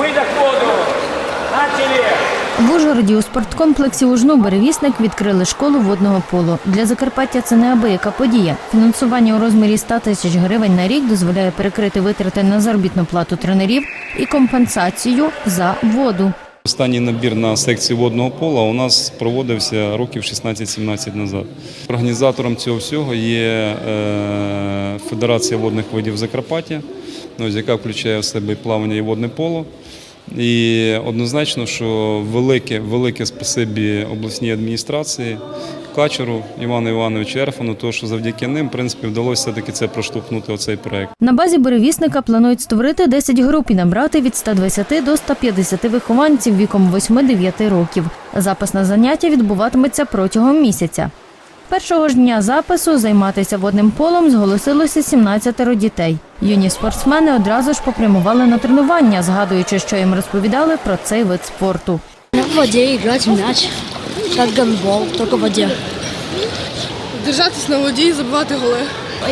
Выдох в воду. Начали. В Ужгороді у спорткомплексі Ужну Беревісник відкрили школу водного поло. Для Закарпаття це неабияка подія. Фінансування у розмірі 100 тисяч гривень на рік дозволяє перекрити витрати на заробітну плату тренерів і компенсацію за воду. Останній набір на секцію водного пола у нас проводився років 16-17 назад. Організатором цього всього є е, Федерація водних видів Закарпаття, ось яка включає в себе і плавання і водне поло. І однозначно, що велике, велике спасибі обласній адміністрації, Качеру Івану Івановичу Ерфану, тому що завдяки ним, в принципі, вдалося все-таки це проштовхнути оцей проект. На базі Беревісника планують створити 10 груп і набрати від 120 до 150 вихованців віком 8-9 років. Запис на заняття відбуватиметься протягом місяця. Першого ж дня запису займатися водним полом зголосилося 17 дітей. Юні спортсмени одразу ж попрямували на тренування, згадуючи, що їм розповідали про цей вид спорту. В воде играть в мяч, как гандбол, только в воде. Держатись на воді і забивати голи.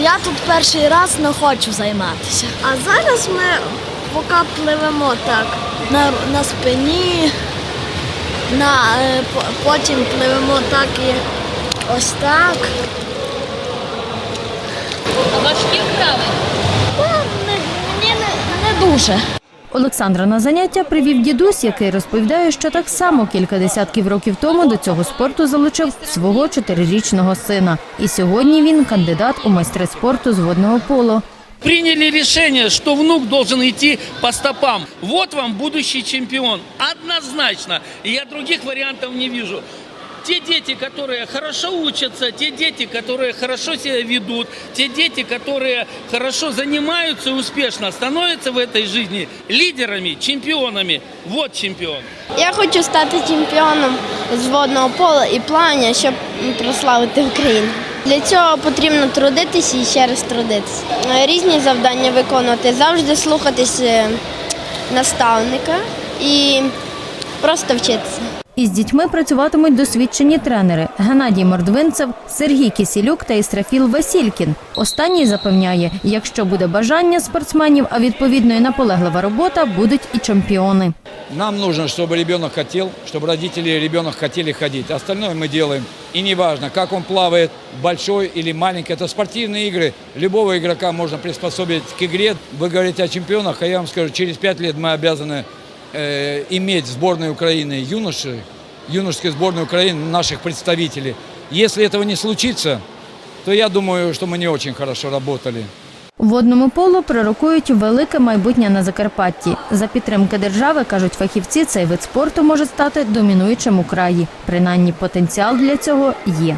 Я тут перший раз не хочу займатися. А зараз ми поки пливемо так. На, на спині, на, е, потім пливемо так і ось так. А важкі вправи? Не. Олександра на заняття привів дідусь, який розповідає, що так само кілька десятків років тому до цього спорту залучив свого чотирирічного сина. І сьогодні він кандидат у майстри спорту з водного поло. приняли решение, что внук должен идти по стопам. Вот вам будущий чемпион. Однозначно. И я других вариантов не вижу. Те дети, которые хорошо учатся, те дети, которые хорошо себя ведут, те дети, которые хорошо занимаются и успешно становятся в этой жизни лидерами, чемпионами. Вот чемпион. Я хочу стати чемпіоном з водного пола і плавання, щоб прославити Україну. Для цього потрібно трудитися і ще раз трудитися. Е, Різні завдання виконувати, завжди слухатись е, наставника і просто вчитися. Із дітьми працюватимуть досвідчені тренери Геннадій Мордвинцев, Сергій Кісілюк та Істрафіл Васількін. Останній запевняє, якщо буде бажання спортсменів, а відповідно і наполеглива робота, будуть і чемпіони. Нам нужно, чтобы ребенок хотел, чтобы родители и ребенок хотели ходить. Остальное мы делаем. И неважно, как он плавает, большой или маленький. Это спортивные игры. Любого игрока можно приспособить к игре. Вы говорите о чемпионах, а я вам скажу, через пять лет мы обязаны э, иметь в сборной Украины юноши, юношеской сборной Украины наших представителей. Если этого не случится, то я думаю, что мы не очень хорошо работали. Водному полу пророкують велике майбутнє на Закарпатті. За підтримки держави, кажуть фахівці, цей вид спорту може стати домінуючим у краї. Принаймні потенціал для цього є.